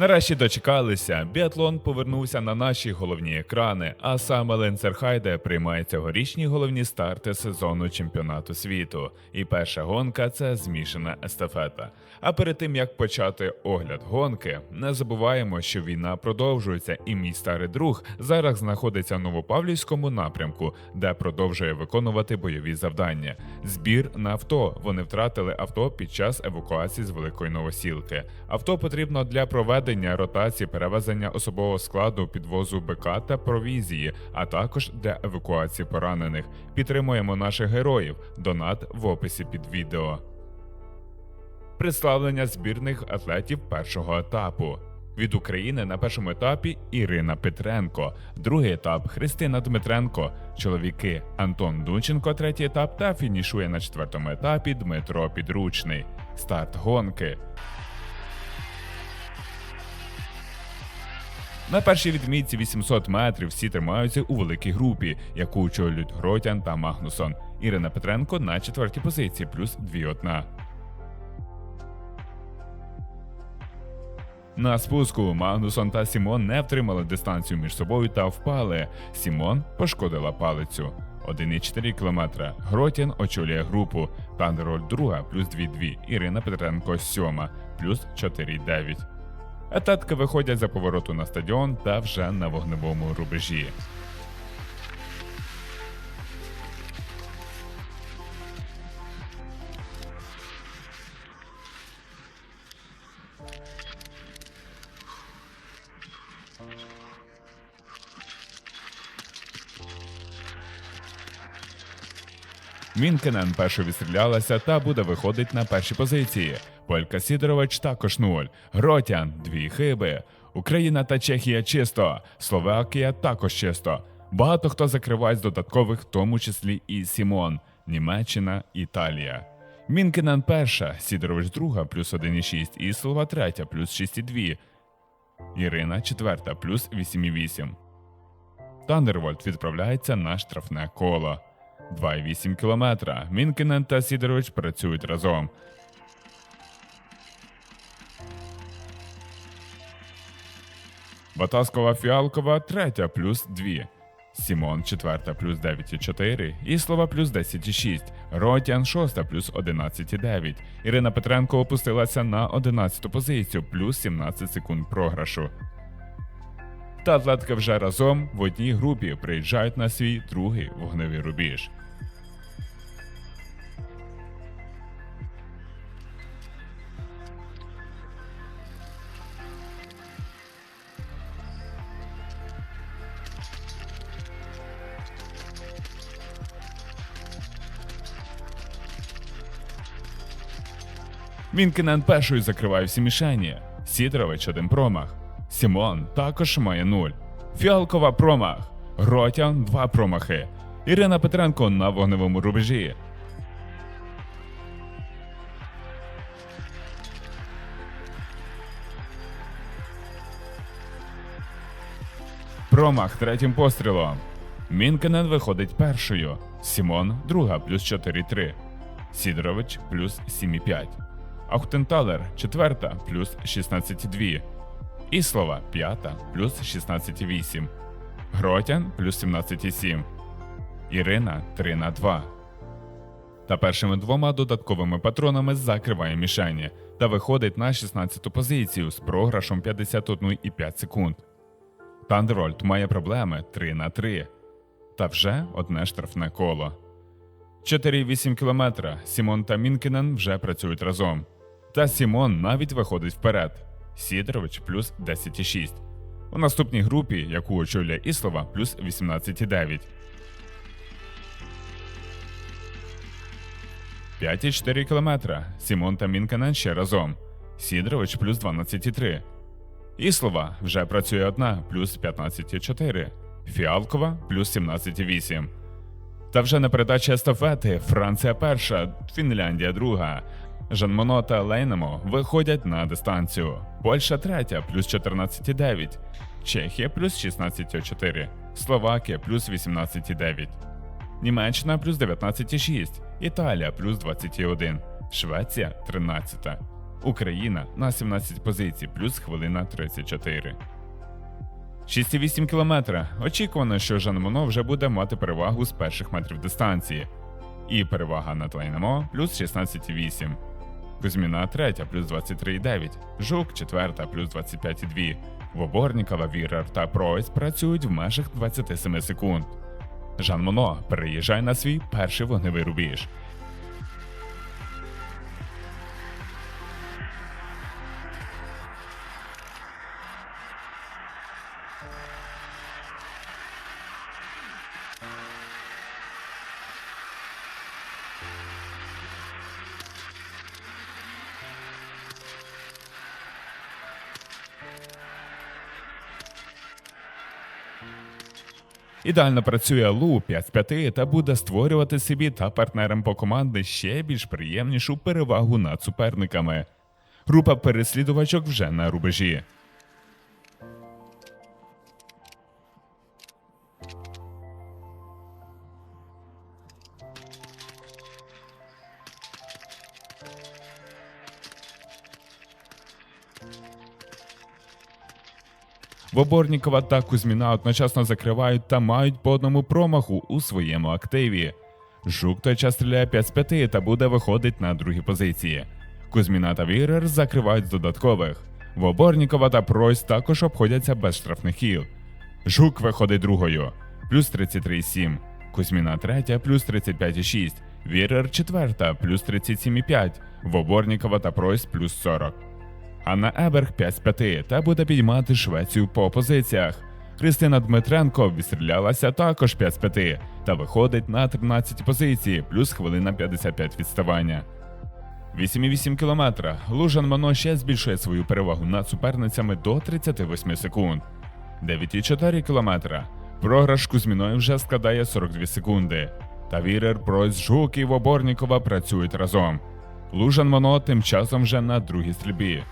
Нарешті дочекалися. Біатлон повернувся на наші головні екрани, а саме Ленцерхайде приймає цьогорічні головні старти сезону чемпіонату світу. І перша гонка це змішана естафета. А перед тим як почати огляд гонки, не забуваємо, що війна продовжується, і мій старий друг зараз знаходиться в Новопавлівському напрямку, де продовжує виконувати бойові завдання. Збір на авто. Вони втратили авто під час евакуації з Великої Новосілки. Авто потрібно для проведення ротації, перевезення особового складу, підвозу БК та провізії, а також для евакуації поранених. Підтримуємо наших героїв. Донат в описі під відео. Представлення збірних атлетів першого етапу. Від України на першому етапі Ірина Петренко, другий етап Христина Дмитренко, чоловіки Антон Дунченко, третій етап та фінішує на четвертому етапі Дмитро Підручний. Старт гонки. На першій відмітці 800 метрів всі тримаються у великій групі, яку очолюють Гротян та Магнусон. Ірина Петренко на четвертій позиції, плюс 2-1. На спуску Магнусон та Сімон не втримали дистанцію між собою та впали. Сімон пошкодила палицю. 1,4 км. Гротян очолює групу. Тандероль друга плюс 2,2. Ірина Петренко сьома плюс 4,9. Ататки виходять за повороту на стадіон та вже на вогневому рубежі. Мінкенен першою відстрілялася та буде виходить на перші позиції. Полька Сідорович також нуль. Гротян дві хиби. Україна та Чехія чисто. Словакія також чисто. Багато хто закриває з додаткових, в тому числі і Сімон, Німеччина, Італія. Мінкенен перша, Сідорович друга, плюс 1,6, і Слова третя, плюс 6,2. Ірина четверта, плюс 8,8. Тандервольд відправляється на штрафне коло. 2,8 кілометра. Мінкінен та Сідорович працюють разом. Батаскова Фіалкова третя плюс 2. Сімон четверта плюс 9,4. Іслова плюс 10,6. Ротян шоста плюс 11,9. Ірина Петренко опустилася на 11 позицію плюс 17 секунд програшу. Та атлетки вже разом в одній групі приїжджають на свій другий вогневий рубіж. Мінкінен першою закриває всі мішені. Сідорович один промах. Сімон також має нуль. Фіалкова промах. Гротян два промахи. Ірина Петренко на вогневому рубежі. Промах третім пострілом. Мінкенен виходить першою. Сімон друга плюс 4-3. Сідорович плюс 7,5. Ахтенталер четверта плюс 16,2. Іслова п'ята плюс 16,8. Гротян плюс 17,7. Ірина 3 на 2. Та першими двома додатковими патронами закриває мішені та виходить на 16-ту позицію з програшом 51,5 секунд. Тандерольд має проблеми 3 на 3. Та вже одне штрафне коло. 4,8 кілометра. Сімон та Мінкінен вже працюють разом. Та Сімон навіть виходить вперед. Сідорович плюс 10,6. У наступній групі, яку очолює Іслова, плюс 18,9. 5,4 кілометра. Сімон та Мінкенен ще разом. Сідорович плюс 12,3. Іслова вже працює одна, плюс 15,4. Фіалкова плюс 17,8. Та вже на передачі естафети Франція перша, Фінляндія друга. Жанмоно та Лейнемо виходять на дистанцію. Польща третя плюс 14,9. Чехія плюс 16,4. Словакія плюс 18,9. Німеччина плюс 19,6. Італія плюс 21. Швеція 13. Україна на 17 позицій, плюс хвилина 34. 6,8 км. Очікувано, що Жан Моно вже буде мати перевагу з перших метрів дистанції. І перевага над Лайнемо плюс 16,8. Кузьміна третя плюс 23,9. Жук четверта плюс 25,2. Воборнікова, Вірер та Пройс працюють в межах 27 секунд. Жан Моно переїжджає на свій перший вогневий рубіж. Ідеально працює Лу 5 з 5 та буде створювати собі та партнерам по команди ще більш приємнішу перевагу над суперниками. Група переслідувачок вже на рубежі. Воборнікова та Кузьміна одночасно закривають та мають по одному промаху у своєму активі. Жук той час стріляє 5 з 5 та буде виходить на другі позиції. Кузьміна та Вірер закривають з додаткових. Воборнікова та Пройс також обходяться без штрафних хіл. Жук виходить другою, плюс 33,7. Кузьміна третя, плюс 35,6. Вірер четверта, плюс 37,5. Воборнікова та Пройс плюс 40. Анна Еберг 5 з 5 та буде підіймати Швецію по позиціях. Христина Дмитренко відстрілялася також 5 з 5 та виходить на 13 позиції, плюс хвилина 55 відставання. 8,8 км. Лужан Мано ще збільшує свою перевагу над суперницями до 38 секунд. 9,4 км. Програш Кузьміною вже складає 42 секунди. Та Вірер, Пройс, Жук і Воборнікова працюють разом. Лужан Мано тим часом вже на другій стрільбі.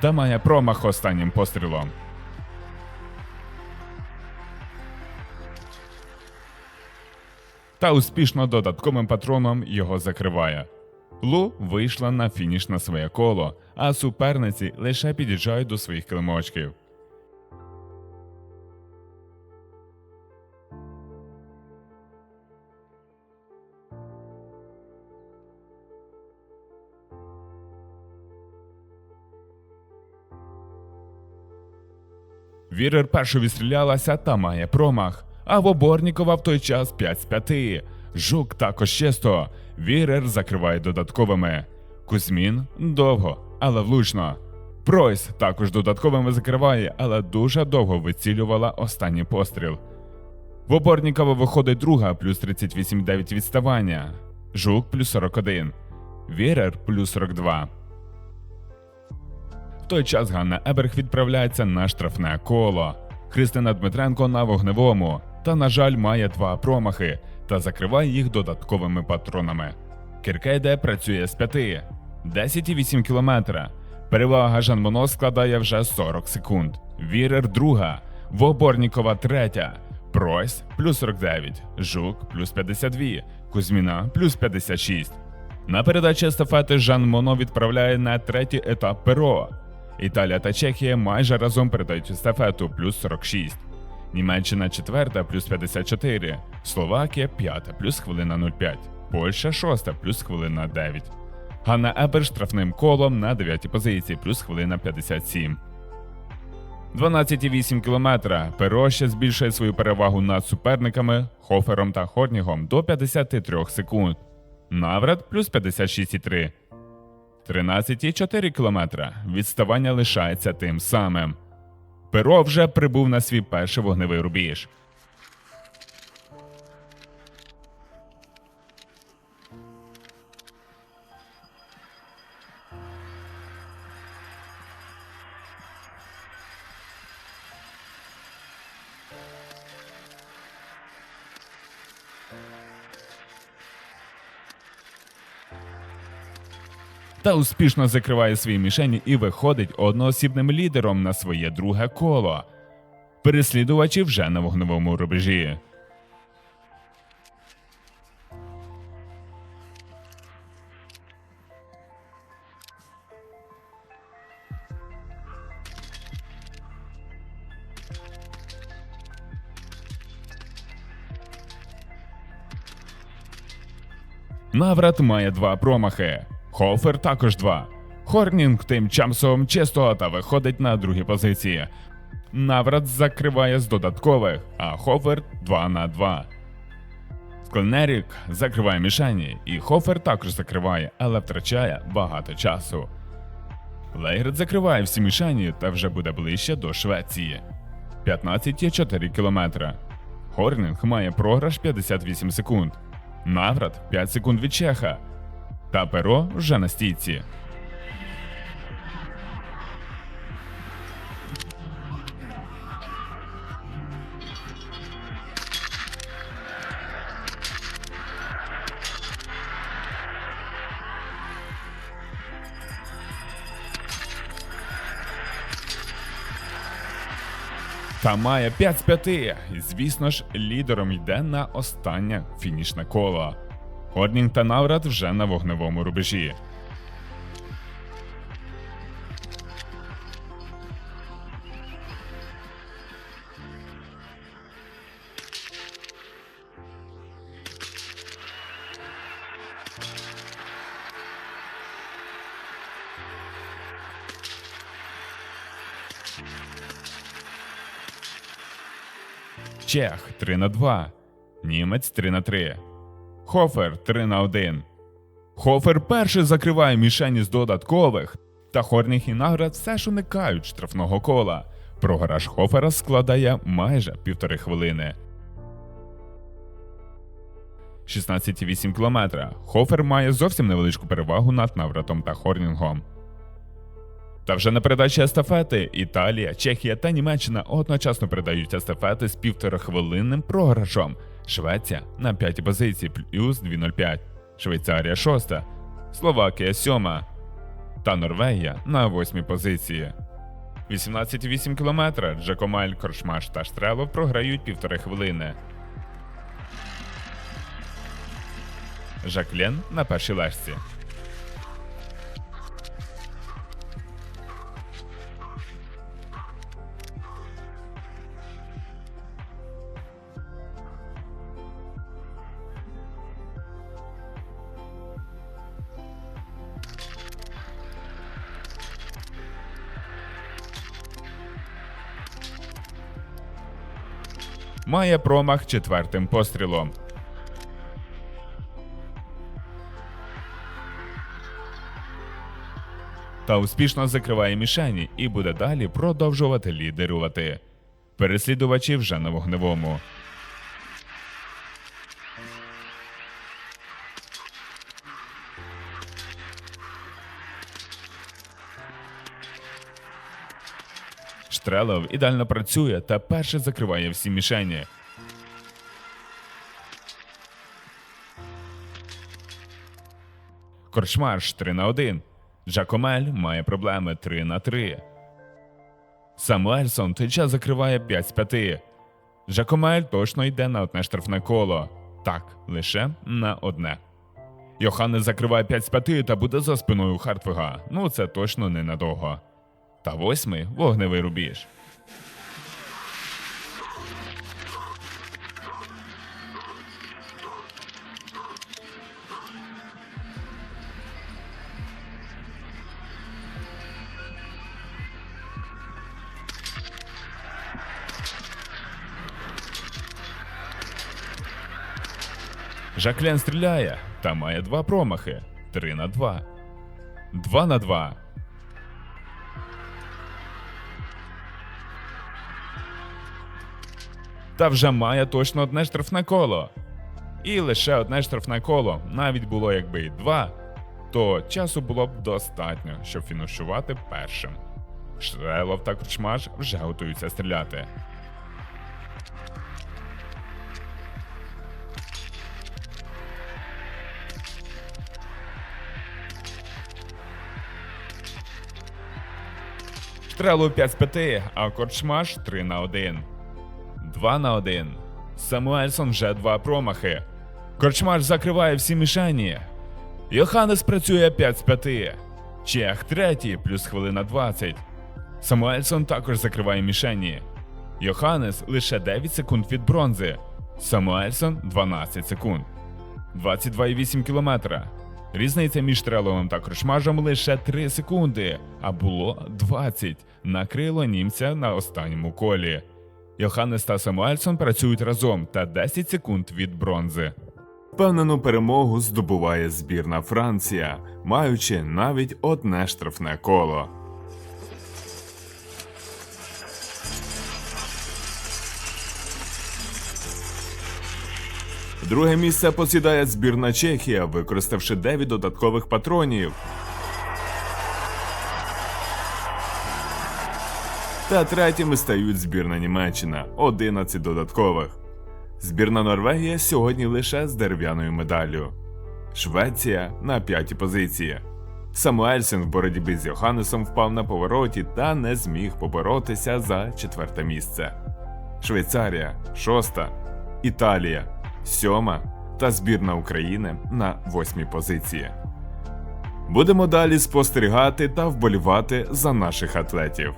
Та має промах останнім пострілом. Та успішно додатковим патроном його закриває. Лу вийшла на фініш на своє коло, а суперниці лише під'їжджають до своїх килимочків. Вірер першу відстрілялася та має промах. А Воборнікова в той час 5 з 5. Жук також чисто. Вірер закриває додатковими. Кузьмін довго, але влучно. Пройс також додатковими закриває, але дуже довго вицілювала останній постріл. Воборнікова виходить друга плюс 38,9 відставання. Жук плюс 41. Вірер плюс 42. Той час Ганна Еберг відправляється на штрафне коло. Христина Дмитренко на вогневому та, на жаль, має два промахи та закриває їх додатковими патронами. Кіркейде працює з 5, 10,8 км. Перевага Жан Моно складає вже 40 секунд. Вірер друга, Воборнікова третя, Пройс плюс 49, Жук плюс 52, Кузьміна плюс 56. На передачі естафети Жан Моно відправляє на третій етап перо. Італія та Чехія майже разом передають естафету плюс 46. Німеччина четверта плюс 54, Словакія п'ята плюс хвилина 05, Польща шоста плюс хвилина 9. Ганна Ебер штрафним колом на 9 позиції плюс хвилина 57. 12,8 км. Перо ще збільшує свою перевагу над суперниками Хофером та Хорнігом до 53 секунд. Наврат плюс 56,3. 13,4 км. Відставання лишається тим самим. Перо вже прибув на свій перший вогневий рубіж. Та успішно закриває свої мішені і виходить одноосібним лідером на своє друге коло. Переслідувачі вже на вогневому рубежі. Наврат має два промахи. Хофер також два. Хорнінг тим часом чисто та виходить на другі позиції. Наврат закриває з додаткових, а Хофер 2 на 2. Скленерік закриває мішені, і Хофер також закриває, але втрачає багато часу. Лейгрет закриває всі мішені та вже буде ближче до Швеції. 15,4 кілометра. Хорнінг має програш 58 секунд. Наврат 5 секунд від Чеха. Та перо вже на стійці. Та має 5 з 5. Звісно ж, лідером йде на останнє фінішне коло. Хорнінг та Наврат вже на вогневому рубежі. Чех 3 на 2. Німець 3 на 3. Хофер 3 на 1. Хофер перший закриває мішені з додаткових. Та Хорнінг і Наград все ж уникають штрафного кола. Програш Хофера складає майже півтори хвилини. 16,8 км. Хофер має зовсім невеличку перевагу над Навратом та Хорнінгом. Та вже на передачі естафети Італія, Чехія та Німеччина одночасно передають естафети з півторахвилинним програшом. Швеція на п'ятій позиції плюс 2,05, Швейцарія шоста, Словакія сьома та Норвегія на восьмій позиції. 18,8 км Джакомаль, Коршмаш та Штрелов програють півтори хвилини. Жаклен на першій лежці. Має промах четвертим пострілом. Та успішно закриває мішені і буде далі продовжувати лідерувати. Переслідувачі вже на вогневому. Штрелов ідеально працює та перше закриває всі мішені. Корчмарш 3 на 1. Джакомель має проблеми 3 на 3. Самуельсон той час закриває 5 з 5. Джакомель точно йде на одне штрафне коло. Так, лише на одне. Йоханнес закриває 5 з 5 та буде за спиною Хартвига. Ну це точно ненадовго. Та восьмий вогневий рубіж. Жаклен стріляє та має два промахи. 3 на 2. 2 на 2. та вже має точно одне штрафне коло. І лише одне штрафне коло, навіть було якби і два, то часу було б достатньо, щоб фінішувати першим. Шрелов та Кручмаш вже готуються стріляти. Штрелов 5 з 5, а Корчмаш 3 на 1. 2 на 1. Самуельсон вже два промахи. Корчмаш закриває всі мішені. Йоханнес працює 5 з 5. Чех третій, плюс хвилина 20. Самуельсон також закриває мішені. Йоханнес лише 9 секунд від бронзи. Самуельсон 12 секунд. 22,8 кілометра. Різниця між Треловим та Крушмажем лише 3 секунди, а було 20. Накрило німця на останньому колі. Йоханнес та Самуельсон працюють разом та 10 секунд від бронзи. Впевнену перемогу здобуває збірна Франція, маючи навіть одне штрафне коло. Друге місце посідає збірна Чехія, використавши 9 додаткових патронів. Та третіми стають збірна Німеччина 11 додаткових. Збірна Норвегія сьогодні лише з дерев'яною медаллю. Швеція на п'ятій позиції. Самуельсен в боротьбі з Йоханнесом впав на повороті та не зміг поборотися за четверте місце. Швейцарія шоста, Італія сьома та збірна України на восьмій позиції. Будемо далі спостерігати та вболівати за наших атлетів.